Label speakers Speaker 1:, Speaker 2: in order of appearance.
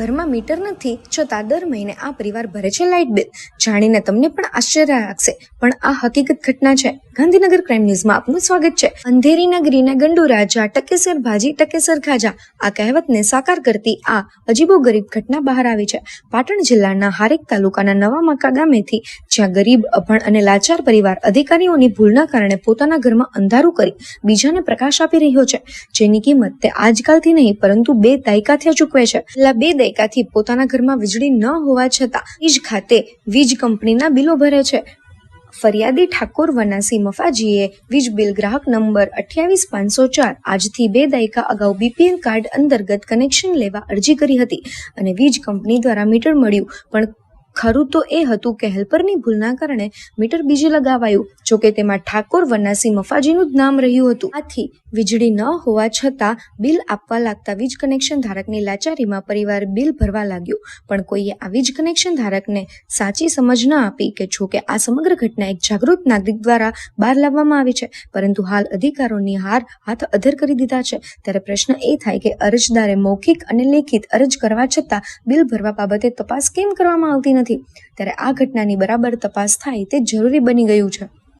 Speaker 1: ઘરમાં મીટર નથી છતાં દર મહિને આ પરિવાર ભરે છે લાઇટ બિલ. જાણીને તમને પણ આશ્ચર્ય લાગશે. પણ આ હકીકત ઘટના છે. ગાંધીનગર ક્રાઇમ ન્યૂઝમાં આપનું સ્વાગત છે. અંધેરી નગરીને ગંડુ રાજા, ટકેસર ભાજી, ટકેસર ખાજા. આ કહેવતને સાકાર કરતી આ અજીબો ગરીબ ઘટના બહાર આવી છે. પાટણ જિલ્લાના હારેક તાલુકાના નવા મકા ગામેથી, જ્યાં ગરીબ, અભણ અને લાચાર પરિવાર અધિકારીઓની ભૂલના કારણે પોતાના ઘરમાં અંધારું કરી બીજાને પ્રકાશ આપી રહ્યો છે. જેની કિંમત તે આજકાલથી નહીં, પરંતુ બે દાયકાથી ચૂકવે છે. છેલ્લા બે દાયકાથી પોતાના ઘરમાં વીજળી ન હોવા છતાં વીજ ખાતે વીજ કંપનીના બિલો ભરે છે. ફરિયાદી ઠાકોર વનાસી મફાજીએ વીજ બિલ ગ્રાહક નંબર અઠ્યાવીસ પાંચસો ચાર આજથી બે દાયકા અગાઉ બીપીએલ કાર્ડ અંતર્ગત કનેક્શન લેવા અરજી કરી હતી અને વીજ કંપની દ્વારા મીટર મળ્યું, પણ ખરું તો એ હતું કે હેલ્પરની ભૂલના કારણે મીટર બીજે લગાવાયું, જોકે તેમાં ઠાકોર વનાસી મફાજીનું જ નામ રહ્યું હતું. આથી વીજળી ન હોવા છતાં બિલ આપવા લાગતા વીજ કનેક્શન ધારકની લાચારીમાં પરિવાર બિલ ભરવા લાગ્યો. પણ કોઈએ આ વીજ કનેક્શન ધારકને સાચી સમજ ન આપી કે જોકે આ સમગ્ર ઘટના એક જાગૃત નાગરિક દ્વારા બહાર લાવવામાં આવી છે, પરંતુ હાલ અધિકારોની હાર હાથ અધર કરી દીધા છે. ત્યારે પ્રશ્ન એ થાય કે અરજદારે મૌખિક અને લેખિત અરજ કરવા છતાં બિલ ભરવા બાબતે તપાસ કેમ કરવામાં આવતી નથી. ત્યારે આ ઘટનાની બરાબર તપાસ થાય તે જરૂરી બની ગયું છે.